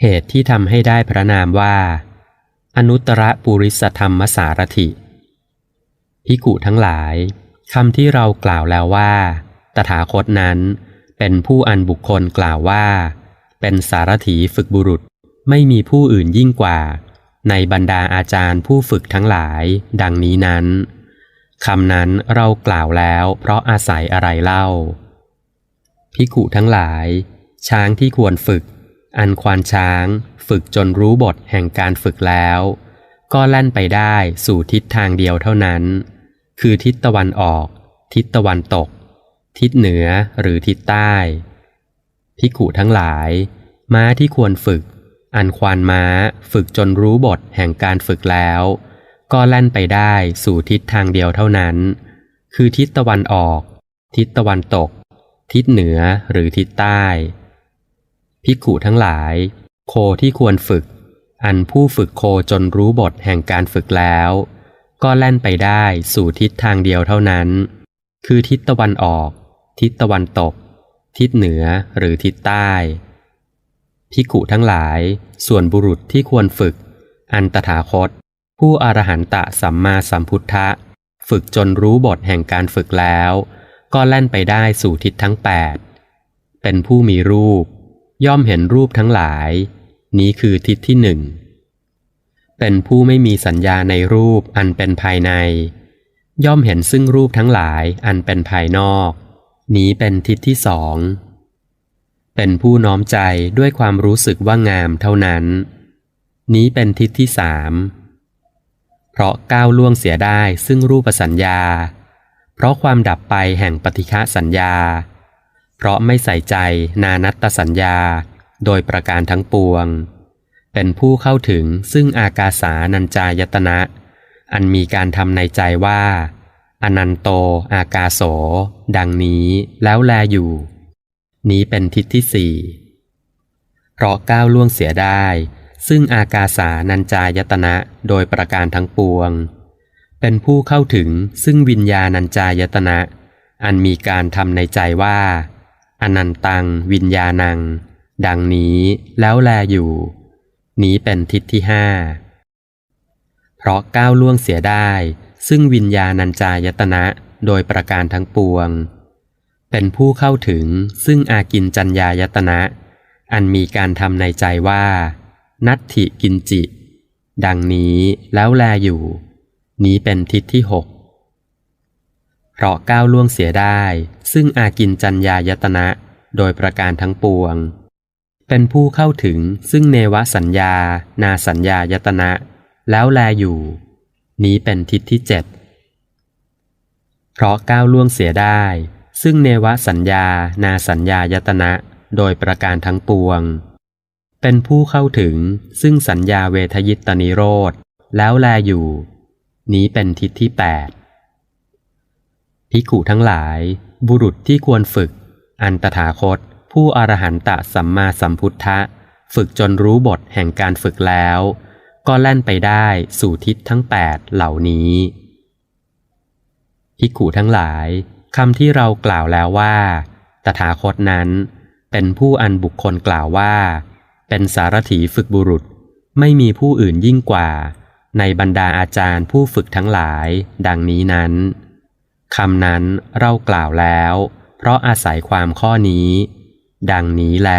เหตุที่ทำให้ได้พระนามว่า อนุตตรปุริสธรรมสารถิพิกุทั้งหลายคำที่เรากล่าวแล้วว่า ตถาคตนั้นเป็นผู้อันบุคคลกล่าวว่า เป็นสารถีฝึกบุรุษไม่มีผู้อื่นยิ่งกว่า ในบรรดาอาจารย์ผู้ฝึกทั้งหลาย ดังนี้นั้นคำนั้นเรากล่าวแล้วเพราะอาศัยอะไรเล่าพิกุทั้งหลาย ช้างที่ควรฝึก อันควานช้างฝึกจนรู้บทแห่งการฝึกแล้ว ก็แล่นไปได้สู่ทิศทางเดียวเท่านั้น คือทิศตะวันออก ทิศตะวันตก ทิศเหนือหรือทิศใต้ พิกุทั้งหลาย ม้าที่ควรฝึก อันควานม้าฝึกจนรู้บทแห่งการฝึกแล้ว ก็แล่นไปได้สู่ทิศทางเดียวเท่านั้น คือทิศตะวันออก ทิศตะวันตก ทิศเหนือหรือทิศใต้ ภิกขุทั้งหลาย โคที่ควรฝึก อันผู้ฝึกโคจนรู้บทแห่งการฝึกแล้ว ก็แล่นไปได้สู่ทิศทางเดียวเท่านั้น คือทิศตะวันออก ทิศตะวันตก ทิศเหนือหรือทิศใต้ภิกขุทั้งหลาย ส่วนบุรุษที่ควรฝึก อันตถาคต ผู้อรหันตะสัมมาสัมพุทธะ ฝึกจนรู้บทแห่งการฝึกแล้ว ก็แล่นไปได้สู่ทิศทั้งแปดเป็นผู้มีรูป ย่อมเห็นรูปทั้งหลาย นี้คือทิศที่หนึ่ง เป็นผู้ไม่มีสัญญาในรูปอันเป็นภายใน ย่อมเห็นซึ่งรูปทั้งหลายอันเป็นภายนอก นี้เป็นทิศที่สอง เป็นผู้น้อมใจด้วยความรู้สึกว่างามเท่านั้น นี้เป็นทิศที่สามเพราะก้าวล่วงเสียได้ซึ่งรูปสัญญา เพราะความดับไปแห่งปฏิฆะสัญญา เพราะไม่ใส่ใจนานัตตสัญญา โดยประการทั้งปวง เป็นผู้เข้าถึงซึ่งอากาสานัญจายตนะ อันมีการทำในใจว่า อนันโตอากาโส ดังนี้แล้วแลอยู่ นี้เป็นทิศที่สี่เพราะก้าวล่วงเสียได้ ซึ่งอากาสานัญจายตนะโดยประการทั้งปวง เป็นผู้เข้าถึงซึ่งวิญญาณัญจายตนะ อันมีการทำในใจว่า อนันตัง วิญญาณัง ดังนี้แล้วแลอยู่ นี้เป็นทิศที่ห้าเพราะก้าวล่วงเสียได้ ซึ่งวิญญาณัญจายตนะโดยประการทั้งปวง เป็นผู้เข้าถึงซึ่งอากินจัญญายตนะ อันมีการทำในใจว่า นัตถิกินจิ ดังนี้แล้วแลอยู่ นี้เป็นทิศที่หก เพราะก้าวล่วงเสียได้ ซึ่งอากินจัญญายตนะ โดยประการทั้งปวง เป็นผู้เข้าถึงซึ่งเนวสัญญา นาสัญญายตนะ แล้วแลอยู่ นี้เป็นทิศที่เจ็ดเพราะก้าวล่วงเสียได้ ซึ่งเนวสัญญา นาสัญญายตนะ โดยประการทั้งปวง เป็นผู้เข้าถึงซึ่งสัญญาเวทยิตนิโรธ แล้วแลอยู่ นี้เป็นทิศที่แปด ภิกขุทั้งหลาย บุรุษที่ควรฝึก อันตถาคต ผู้อรหันตะสัมมาสัมพุทธะ ฝึกจนรู้บทแห่งการฝึกแล้ว ก็แล่นไปได้สู่ทิศทั้งแปดเหล่านี้ภิกขุทั้งหลายคำที่เรากล่าวแล้วว่า ตถาคตนั้น เป็นผู้อันบุคคลกล่าวว่า เป็นสารถีฝึกบุรุษ ไม่มีผู้อื่นยิ่งกว่า ในบรรดาอาจารย์ผู้ฝึกทั้งหลาย ดังนี้นั้น คำนั้นเรากล่าวแล้ว เพราะอาศัยความข้อนี้ ดังนี้แล